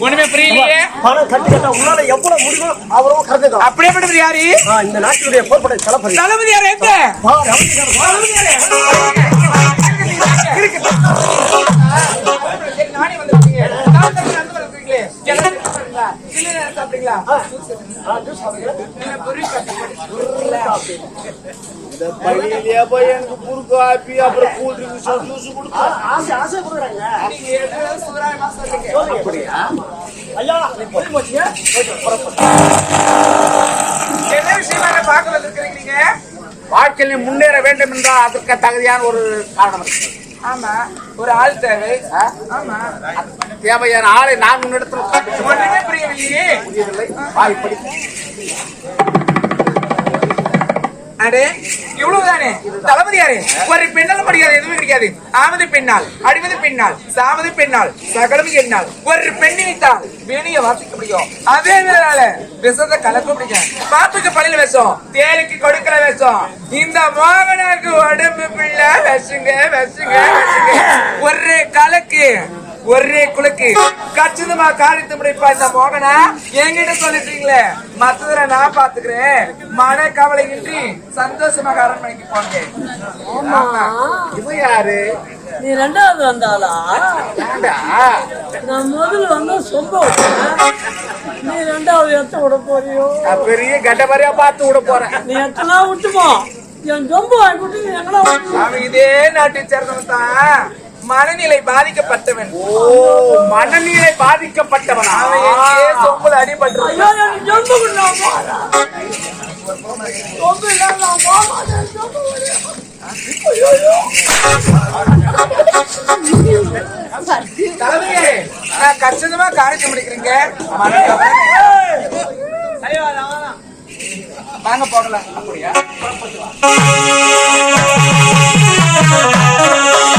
ஒண்ணுமே புரியலையே பணம் கட்டி கட்ட உன்னால எவ்வளவு முடியுமோ அவ்வளவு கறந்துக்கலாம் அப்படியே பட்டது யாரு இந்த நாட்டினுடைய போர்படை தளபதி தளபதி யாரு சாப்பிடுறீங்களா? சாப்பிடுறீங்களா? பள்ளியிலேயே போய் எனக்கு குறுக்கு ஆப்பி அப்புறம் கூல் ட்ரிங்க்ஸ் ஜூஸ் கொடுத்தா ஆசை ஆசை கொடுக்குறாங்க சொல்றீங்க? ஐயா என்ன விஷயமா பார்க்க வந்திருக்கிறீங்க நீங்க? வாழ்க்கையில் முன்னேற வேண்டும் என்றால் அதற்கு தகுதியான ஒரு காரணம் இருக்கு. ஆமா ஒரு ஆள் தேவை? ஆமா தேவையான ஆளை நான் முன்னிடத்தில் காண்பிக்க ஒன்றுமே புரியவில்லையே. வாய்ப்படி அடே இவ்வளவுதானே? தளபதி யாரு ஒரு பெண்ணாலும் படிக்காது எதுவும் கிடைக்காது ஆவது பெண்ணால் அடிவது பெண்ணால் சாவது பெண்ணால் சகலம் எண்ணால் ஒரு பெண்ணை வைத்தால் வேணிய வாசிக்க முடியும். அதே வேளால விஷத்தை கலக்க முடியும். பாப்புக்கு பள்ளியில விஷம் தேலுக்கு கொடுக்கல விஷம். இந்த மோகனாருக்கு உடம்பு பிள்ளை விஷங்க விஷங்க விஷங்க. ஒரே கலக்கு. ஒரே குலுக்கு. கச்சிதமா காரியத்தை முடிப்பா இந்த மோகனா என்கிட்ட சொல்லிட்டீங்களே. மத்ததுல நான் பாத்துக்கிறேன் மன கவலை இன்றி சந்தோஷமாக அரண்மனைக்கு போங்க இது யாரு? நீ ரெண்டாவது வந்தாளா? நான் முதல்ல வந்தா சொம்ப விட்டேன். நீ ரெண்டாவது எத்த விட போறியோ? பெரிய கட்டபரியா பார்த்து விட போறேன். நீ எத்தனா விட்டுமோ என் சொம்பு வாங்கி விட்டு அவன் இதே நாட்டை சேர்ந்தவன் தான். மனநிலை பாதிக்கப்பட்டவன். ஓ மனநிலை பாதிக்கப்பட்டவனா? அவன் எங்கேயே சொம்புல அடிபட்டு கச்சிதமா காரியத்தை முடிக்கிறீங்க? வாங்க போகலாம். அப்படியா?